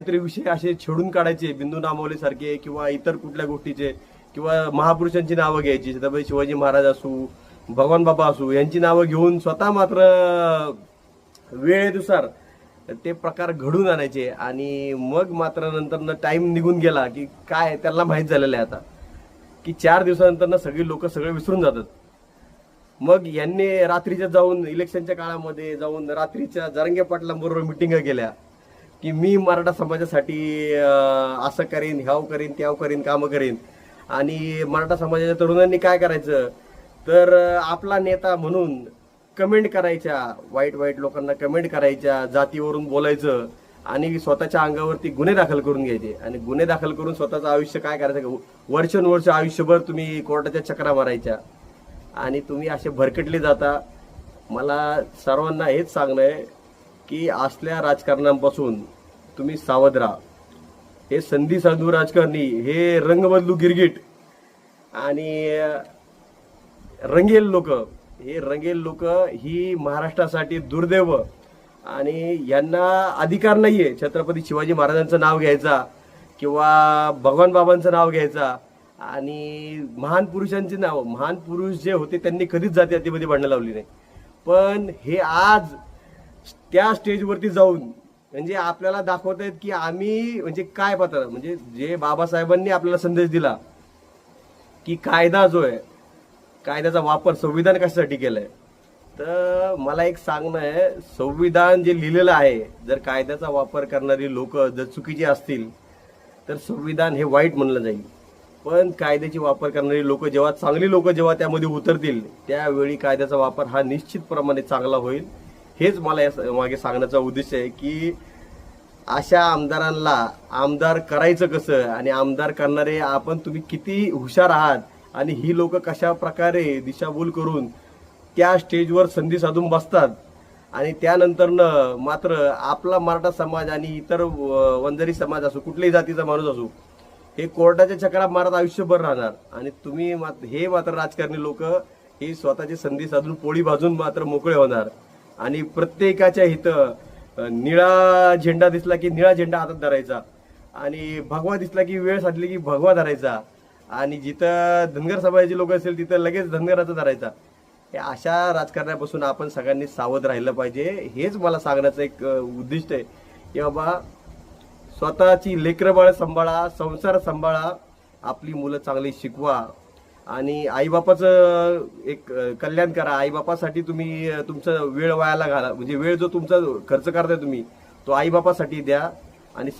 काहीतरी विषय असे छेडून काढायचे बिंदू नामवले सारखे किंवा इतर कुठल्या गोष्टीचे किंवा महापुरुषांची नावं घ्यायची छत्रपती शिवाजी महाराज असू भगवान बाबा असू यांची नावं घेऊन स्वतः मात्र वेळेनुसार ते प्रकार घडून आणायचे. आणि मग मात्र नंतर टाइम निघून गेला की काय त्यांना माहीत झालेलं आहे आता. की चार दिवसानंतर सगळी लोक सगळे विसरून जातात. मग यांनी रात्रीच्या जाऊन इलेक्शनच्या काळामध्ये जाऊन रात्रीच्या जरंगे पाटलांबरोबर मिटिंग केल्या. की मी मराठा समाजासाठी असं करीन ह्याव करीन त्याव करीन कामं करीन. आणि मराठा समाजाच्या तरुणांनी काय करायचं? तर आपला नेता म्हणून कमेंट करायच्या. वाईट वाईट लोकांना कमेंट करायच्या जातीवरून बोलायचं आणि स्वतःच्या अंगावरती गुन्हे दाखल करून घ्यायचे. आणि गुन्हे दाखल करून स्वतःचं आयुष्य काय करायचं? वर्षानुवर्ष आयुष्यभर तुम्ही कोर्टाच्या चक्रा मारायच्या. आणि तुम्ही असे भरकटले जाता. मला सर्वांना हेच सांगणं आहे की असल्या राजकारणापासून तुम्ही सावध राहा. हे संधी साधू राजकारणी हे रंग बदलू गिरगिट आणि रंगेल लोक हे रंगेल लोक ही महाराष्ट्रासाठी दुर्दैव आणि यांना अधिकार नाहीये छत्रपती शिवाजी महाराजांचं नाव घ्यायचा किंवा भगवान बाबांचं नाव घ्यायचा आणि महान पुरुषांचे नाव. महान पुरुष जे होते त्यांनी कधीच जाती अतिमध्ये भांडणं लावली नाही. पण हे आज त्या स्टेजवरती जाऊन म्हणजे आपल्याला दाखवत आहेत की आम्ही म्हणजे काय पात्र म्हणजे जे बाबासाहेबांनी आपल्याला संदेश दिला की कायदा जो आहे कायद्याचा वापर संविधान कशासाठी केलाय. तर मला एक सांगणं आहे संविधान जे लिहिलेलं आहे जर कायद्याचा वापर करणारी लोक जर चुकीची असतील तर संविधान हे वाईट म्हणलं जाईल. पण कायद्याची वापर करणारी लोक जेव्हा चांगली लोक जेव्हा त्यामध्ये उतरतील त्यावेळी कायद्याचा वापर हा निश्चितप्रमाणे चांगला होईल. हेच मला या मागे सांगण्याचा उद्देश आहे की अशा आमदारांना आमदार करायचं कसं आणि आमदार करणारे आपण तुम्ही किती हुशार आहात आणि ही लोक कशा प्रकारे दिशाभूल करून त्या स्टेजवर संधी साधून बसतात आणि त्यानंतरनं मात्र आपला मराठा समाज आणि इतर व- वंजारी समाज असो कुठल्याही जातीचा माणूस असो हे कोर्टाच्या चक्रात मारत आयुष्यभर राहणार. आणि तुम्ही मात्र हे मात्र राजकारणी लोक हे स्वतःची संधी साधून पोळी भाजून मात्र मोकळे होणार. आणि प्रत्येकाच्या इथं निळा झेंडा दिसला की निळा झेंडा हातात धरायचा. आणि भगवा दिसला की वेळ साधली की भगवा धरायचा. आणि जिथं धनगर समाजाचे लोक असेल तिथं लगेच धनगराचा धरायचा. हे अशा राजकारणापासून आपण सगळ्यांनी सावध राहिलं पाहिजे. हेच मला सांगण्याचं एक उद्दिष्ट आहे. की बाबा स्वतःची लेकरंबळ सांभाळा संसार सांभाळा आपली मुलं चांगली शिकवा. आणि आईबापाचं एक कल्याण करा. आईबापासाठी तुम्ही तुमचा तुमचं वेळ वायाला घाला. म्हणजे वेळ जो तुमचा खर्च करताय तुम्ही तो आईबापासाठी द्या. आणि